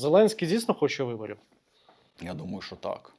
Зеленський дійсно хоче виборів. Я думаю, що так.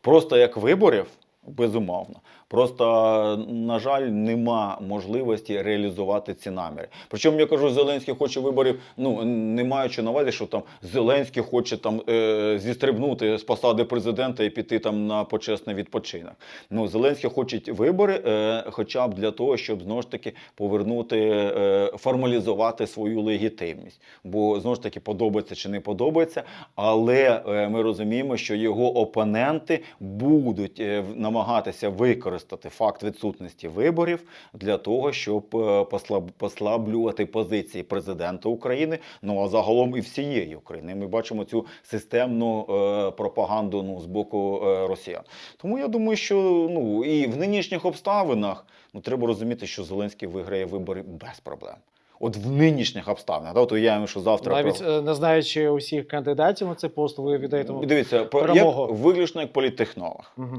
Просто як виборів, безумовно. Просто, на жаль, нема можливості реалізувати ці наміри. Причому я кажу, Зеленський хоче виборів, ну не маючи на увазі, що там Зеленський хоче там е, зістрибнути з посади президента і піти там на почесний відпочинок. Ну Зеленський хоче вибори, е, хоча б для того, щоб знову ж таки повернути, е, формалізувати свою легітимність. Бо знову ж таки подобається чи не подобається, але е, ми розуміємо, що його опоненти будуть е, намагатися використати факт відсутності виборів для того, щоб е, послаблювати позиції президента України, ну а загалом і всієї України. Ми бачимо цю системну е, пропаганду ну, з боку е, росіян. Тому я думаю, що ну і в нинішніх обставинах ну треба розуміти, що Зеленський виграє вибори без проблем. От в нинішніх обставинах, да, от уявимо, що завтра Навіть про- не знаючи усіх кандидатів на цей пост, ви віддаєте. дивіться, перемогу. як виключно як політтехнолог. Угу.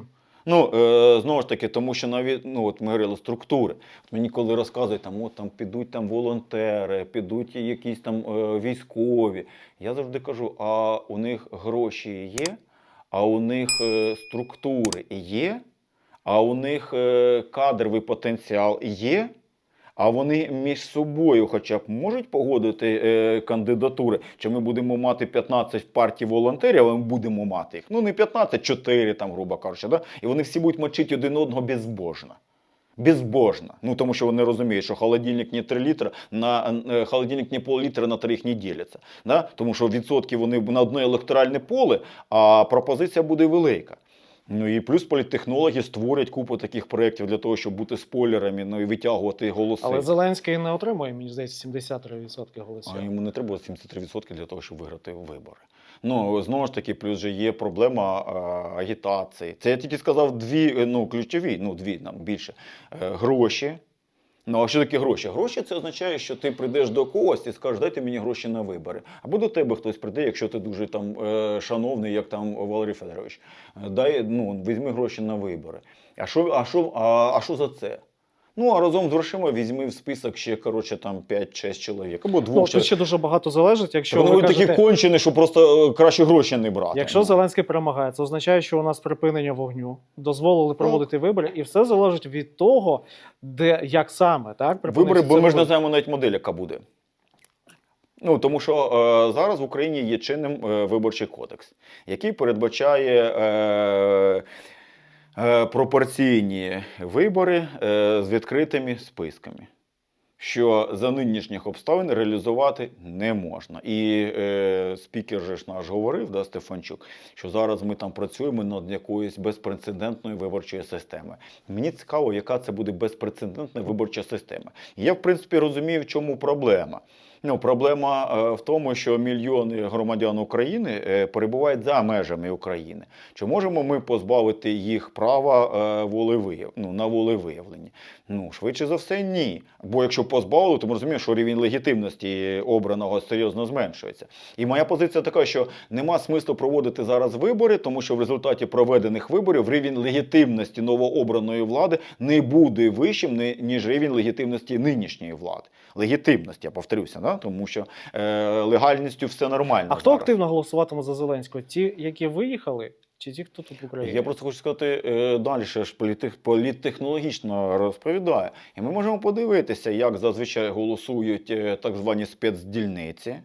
Ну, е, знову ж таки, тому що навіть ну, от ми говорили структури. Мені коли розказують, там, от, там підуть там волонтери, підуть якісь там е, військові. Я завжди кажу: а у них гроші є, а у них е, структури є, а у них е, кадровий потенціал є. А вони між собою хоча б можуть погодити е, кандидатури? Чи ми будемо мати 15 партій волонтерів, але ми будемо мати їх? Ну не 15, 4 там, грубо кажучи, да? і вони всі будуть мочити один одного безбожно. Безбожно. Ну тому що вони розуміють, що холодильник не 3 літра, на е, холодильник не пол-літра на 3 їх не діляться. Да? Тому що відсотки вони на одне електоральне поле, а пропозиція буде велика. Ну і плюс політтехнологи створять купу таких проєктів для того, щоб бути спойлерами, ну і витягувати голоси. Але Зеленський не отримує, мені здається, 73% голосів. А йому не треба 73% для того, щоб виграти вибори. Ну знову ж таки, плюс же є проблема а, агітації. Це я тільки сказав дві е, ну, ключові, ну дві нам більше Е, гроші. Ну, а що таке гроші? Гроші це означає, що ти прийдеш до когось і скажеш, дайте мені гроші на вибори. Або до тебе хтось прийде, якщо ти дуже там е, шановний, як там Валерій Федорович. Дай, ну, візьми гроші на вибори. А що, а що, а, а що за це? Ну, а разом з грошима візьми в список ще, коротше, там 5-6 чоловік. Або двох Ну, тут ще дуже багато залежить, якщо Вони ви такі кажете, кончені, що просто е, краще гроші не брати. якщо Ну. Зеленський перемагає, це означає, що у нас припинення вогню, дозволили проводити вибори, і все залежить від того, де як саме так Вибори, бо ми ж не знаємо навіть модель, яка буде. Ну, тому що е, зараз в Україні є чинним е, виборчий кодекс, який передбачає е, е, пропорційні вибори е, з відкритими списками. Що за нинішніх обставин реалізувати не можна. І е, спікер же ж наш говорив, да, Стефанчук, що зараз ми там працюємо над якоюсь безпрецедентною виборчою системою. Мені цікаво, яка це буде безпрецедентна виборча система. Я, в принципі, розумію, в чому проблема. Ну, проблема е, в тому, що мільйони громадян України е, перебувають за межами України. Чи можемо ми позбавити їх права е, волевияв... ну, на волевиявлення? Ну, швидше за все, ні. Бо якщо позбавили, то ми розуміємо, що рівень легітимності обраного серйозно зменшується. І моя позиція така, що нема смислу проводити зараз вибори, тому що в результаті проведених виборів рівень легітимності новообраної влади не буде вищим, ніж рівень легітимності нинішньої влади. Легітимності, я повторюся, да? тому що е, легальністю все нормально. А хто зараз. активно голосуватиме за Зеленського? Ті, які виїхали, чи ті, хто тут в Україні? Я просто хочу сказати е, далі, ж політех, політтехнологічно розповідає. І ми можемо подивитися, як зазвичай голосують е, так звані спецдільниці.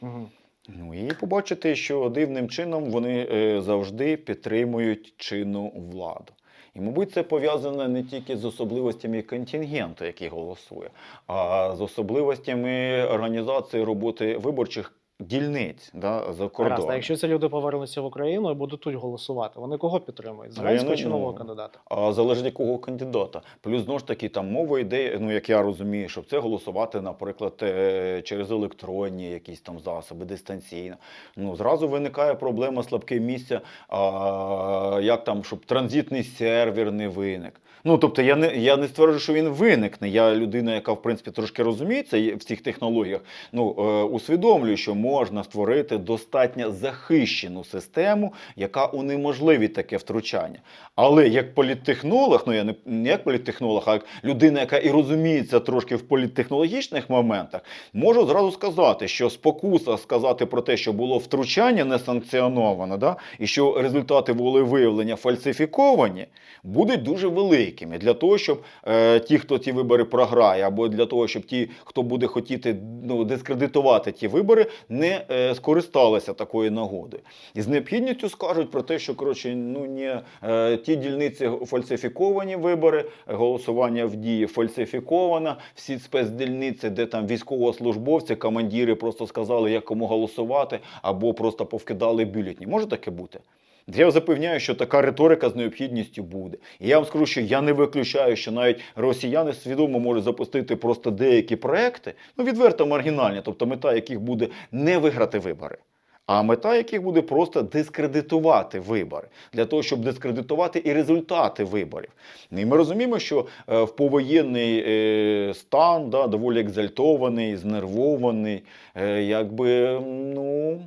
Мгм. Ну і побачити, що дивним чином вони е, завжди підтримують чинну владу. І, мабуть, це пов'язане не тільки з особливостями контингенту, який голосує, а з особливостями організації роботи виборчих дільниць да, за Гаразд, кордоном. а якщо ці люди повернуться в Україну і будуть тут голосувати, вони кого підтримують? А Зеленського чи нового ну, кандидата? А залежить якого кандидата. Плюс знову ж таки там мова йде, ну як я розумію, щоб це голосувати, наприклад, е, через електронні якісь там засоби, дистанційно. Ну зразу виникає проблема слабке місця, а, як там, щоб транзитний сервер не виник. Ну тобто я не я не стверджую, що він виникне. Я людина, яка в принципі трошки розуміється в цих технологіях. Ну е, усвідомлюю, що можна створити достатньо захищену систему, яка унеможливить таке втручання. Але як політтехнолог, ну я не, не як політтехнолог, а як людина, яка і розуміється трошки в політтехнологічних моментах, можу зразу сказати, що спокуса сказати про те, що було втручання несанкціоноване, да, і що результати волевиявлення фальсифіковані, будуть дуже великими для того, щоб е, ті, хто ці вибори програє, або для того, щоб ті, хто буде хотіти ну, дискредитувати ті вибори, не е, скористалися такою нагодою. І з необхідністю скажуть про те, що коротше, ну ні, е, ті дільниці фальсифіковані вибори, голосування в дії фальсифіковано, всі спецдільниці, де там військовослужбовці, командири просто сказали, як кому голосувати, або просто повкидали бюлетні. Може таке бути? Я запевняю, що така риторика з необхідністю буде. І я вам скажу, що я не виключаю, що навіть росіяни свідомо можуть запустити просто деякі проекти, ну відверто маргінальні, тобто мета яких буде не виграти вибори. А мета яких буде просто дискредитувати вибори для того, щоб дискредитувати і результати виборів. Ну, І ми розуміємо, що е, в повоєнний е, стан да, доволі екзальтований, знервований, е, якби ну,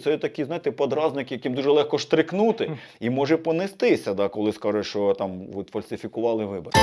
це такий, знаєте, подразник, яким дуже легко штрикнути і може понестися, да, коли скаже, що там от, фальсифікували вибори.